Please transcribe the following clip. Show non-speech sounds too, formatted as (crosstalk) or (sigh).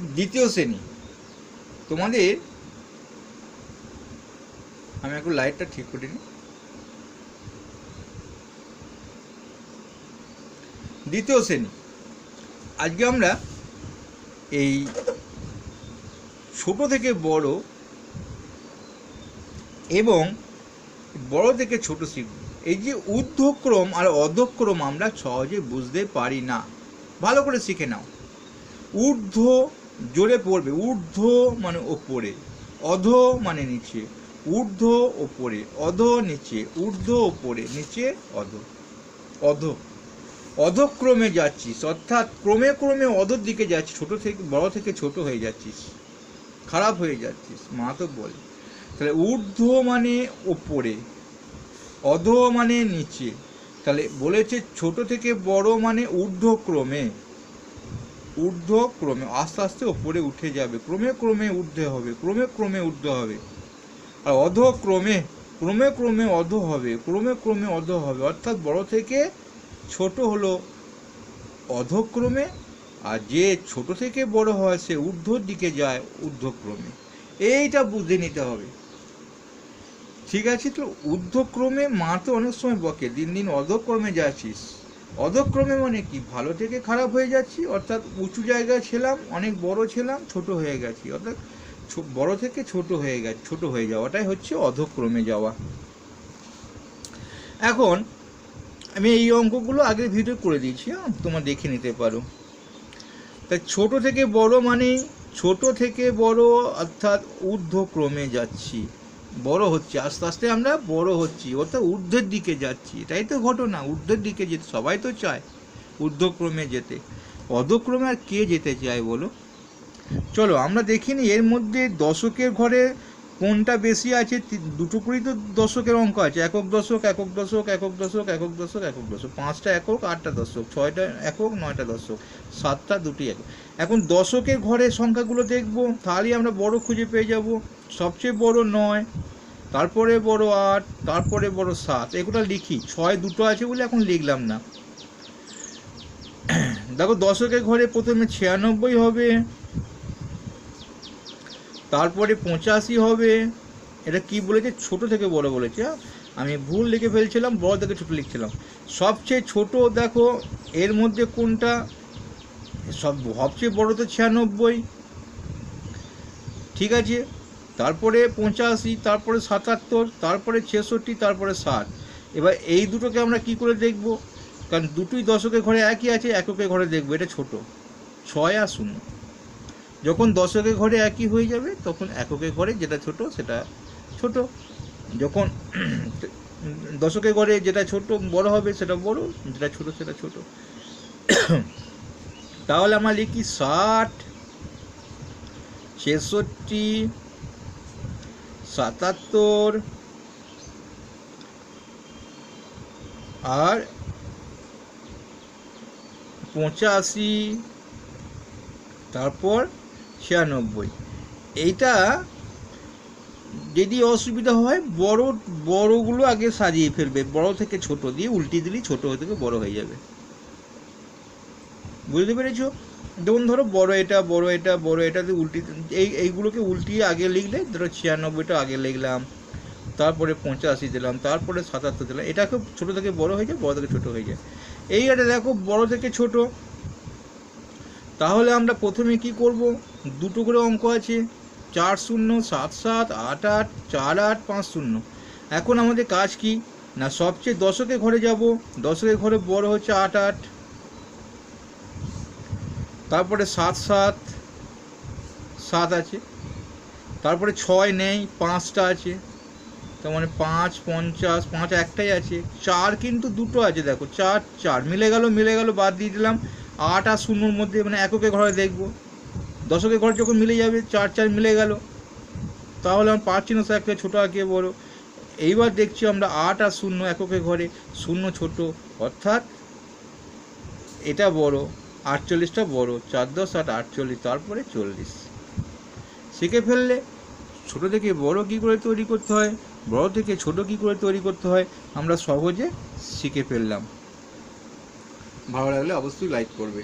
দ্বিতীয় শ্রেণি। তোমাদের, আমি একটু লাইটটা ঠিক করে নিই। দ্বিতীয় শ্রেণি। আজকে আমরা এই ছোট থেকে বড় এবং বড় থেকে ছোট শিখব। এই যে ঊর্ধ্বক্রম আর অধক্রম আমরা সহজে বুঝতে পারি না। ভালো করে শিখে নাও। ঊর্ধ্ব জোরে পড়বে, ঊর্ধ্ব মানে ওপরে, অধ মানে নিচে, ঊর্ধ্ব ওপরে, অধ নিচে, ঊর্ধ্ব ওপরে, নিচে, অধ অধ, অধক্রমে যাচ্ছিস, অর্থাৎ ক্রমে ক্রমে অধর দিকে যাচ্ছিস, ছোট থেকে, বড় থেকে ছোট হয়ে যাচ্ছিস, খারাপ হয়ে যাচ্ছিস, মা তো বলে। তাহলে ঊর্ধ্ব মানে ওপরে, অধ মানে নিচে, তাহলে বলেছে ছোট থেকে বড় মানে ঊর্ধ্বক্রমে। ঊর্ধ্বক্রমে আস্তে আস্তে ওপরে উঠে যাবে। ক্রমে ক্রমে ঊর্ধ্বে হবে, ক্রমে ক্রমে ঊর্ধ্ব হবে। আর অধক্রমে ক্রমে ক্রমে অধ হবে, ক্রমে ক্রমে অধ হবে। অর্থাৎ বড় থেকে ছোট হলো অধক্রমে আর যে ছোট থেকে বড় হয় সে ঊর্ধ্বর দিকে যায় ঊর্ধ্বক্রমে এইটা বুঝে নিতে হবে। ঠিক আছে তো? ঊর্ধ্বক্রমে মা তো অনেক সময় বকে। দিন দিন অধক্রমে যাচ্ছিস। অধক্রমে মানে কি? ভালো থেকে খারাপ হয়ে যাচ্ছি, অর্থাৎ উঁচু জায়গায় ছিলাম, অনেক বড় ছিলাম, ছোট হয়ে গেছি। অর্থাৎ বড় থেকে ছোট হয়ে গেছে, ছোট হয়ে যাওয়াটাই হচ্ছে অধক্রমে যাওয়া। এখন আমি এই অঙ্কগুলো আগের ভিডিও করে দিয়েছি হ্যাঁ? তোমরা দেখে নিতে পারো। তাই ছোট থেকে বড় মানে ছোট থেকে বড়, অর্থাৎ ঊর্ধ্বক্রমে যাচ্ছি। বড় হচ্ছে, আস্তে আস্তে আমরা বড় হচ্ছি অর্থাৎ ঊর্ধ্বের দিকে যাচ্ছি, এটাই তো ঘটনা, ঊর্ধ্বের দিকে যেতে, সবাই তো চায় ঊর্ধ্বক্রমে যেতে। অধক্রমে আর কে যেতে চায় বলো? চলো, আমরা দেখিনি, এর মধ্যে দশকের ঘরে কোনটা বেশি আছে দুটো করেই তো দশকের অঙ্ক আছে। একক দশক একক দশক একক দশক একক দশক একক দশক। পাঁচটা একক, আটটা দশক। ছয়টা একক, নয়টা দশক। সাতটা, দুটি একক। এখন দশকের ঘরের সংখ্যাগুলো দেখব, তাহলেই আমরা বড় খুঁজে পেয়ে যাব। সবচেয়ে বড় নয়, তারপরে বড় আট, তারপরে বড় সাত। এগুলো লিখি। ছয় দুটো আছে বলে এখন লিখলাম না। দেখো, দশকের ঘরে প্রথমে ছিয়ানব্বই হবে। তারপরে পঁচাশি হবে। এটা কি বলেছে? ছোট থেকে বড় বলেছে? আমি ভুল লিখে ফেলছিলাম, বড় থেকে ছোট লিখছিলাম। সবচেয়ে ছোট দেখো, এর মধ্যে কোনটা? সব সবচেয়ে বড় তো ছিয়ানব্বই। ঠিক আছে? তারপরে পঁচাশি, তারপরে সাতাত্তর, তারপরে ছেষট্টি, তারপরে ষাট। এবার এই দুটোকে আমরা কি করে দেখব? কারণ দুটোই দশকের ঘরে একই আছে, এককের ঘরে দেখব। এটা ছোট। ছয় আর শূন্য। যখন দশকের ঘরে একই হয়ে যাবে, তখন এককের ঘরে যেটা ছোট সেটা ছোট। যখন (clears throat) দশকের ঘরে যেটা ছোট বড় হবে সেটা বড়, যেটা ছোট সেটা ছোট। (clears throat) তাহলে আমরা লিখি ষাট, ছেষট্টি, সাতাত্তর, আর পঁচাশি, তারপর ছিয়ানব্বই। এইটা যদি অসুবিধা হয়, বড়, বড়গুলো আগে সাজিয়ে ফেলবে। বড় থেকে ছোট দিয়ে উল্টি দিলেই ছোট থেকে বড় হয়ে যাবে। বুঝতে পেরেছ? যেমন ধরো বড় এটা বড় এটা বড় এটা দিয়ে উল্টি এই, এইগুলোকে উল্টিয়ে আগে লিখলে, ধরো ছিয়ানব্বইটা আগে লিখলাম, তারপরে পঁচাশি দিলাম, তারপরে সাতাত্তর দিলাম এটা খুব ছোটো থেকে বড় হয়ে যায়, বড় থেকে ছোট হয়ে যায়। এই এটা দেখো বড় থেকে ছোট। তাহলে আমরা প্রথমে কি করব? দুটো করে অঙ্ক আছে, চার শূন্য, সাত সাত, আট আট, চার আট, পাঁচ শূন্য। এখন আমাদের কাজ কি? না, সবচেয়ে দশকে ঘরে যাব দশকের ঘরে বড় হচ্ছে আট আট, তারপরে সাত সাত সাত আছে, তারপরে ছয় নেই, পাঁচটা আছে, তার মানে পাঁচ, পঞ্চাশ, পাঁচ একটাই আছে, চার কিন্তু দুটো আছে, দেখো, চার চার, মিলে গেল মিলে গেল, বাদ দিয়ে দিলাম আট আর শূন্যর মধ্যে মানে এককে ঘরে দেখব। দশকের ঘর যখন মিলে যাবে, চার চার মিলে গেল। তাহলে আমরা পাচ্ছি না একটা ছোটো আঁকে বড়। এইবার দেখছি আমরা আট আর শূন্য এককে ঘরে, শূন্য ছোট। অর্থাৎ এটা বড়, আটচল্লিশটা বড়, চার দশ আট আটচল্লিশ, তারপরে চল্লিশ। শিখে ফেললে ছোট থেকে বড় কী করে তৈরি করতে হয়? বড় থেকে ছোট কী করে তৈরি করতে হয়? আমরা সহজে শিখে ফেললাম। ভালো লাগলে অবশ্যই লাইক করবে।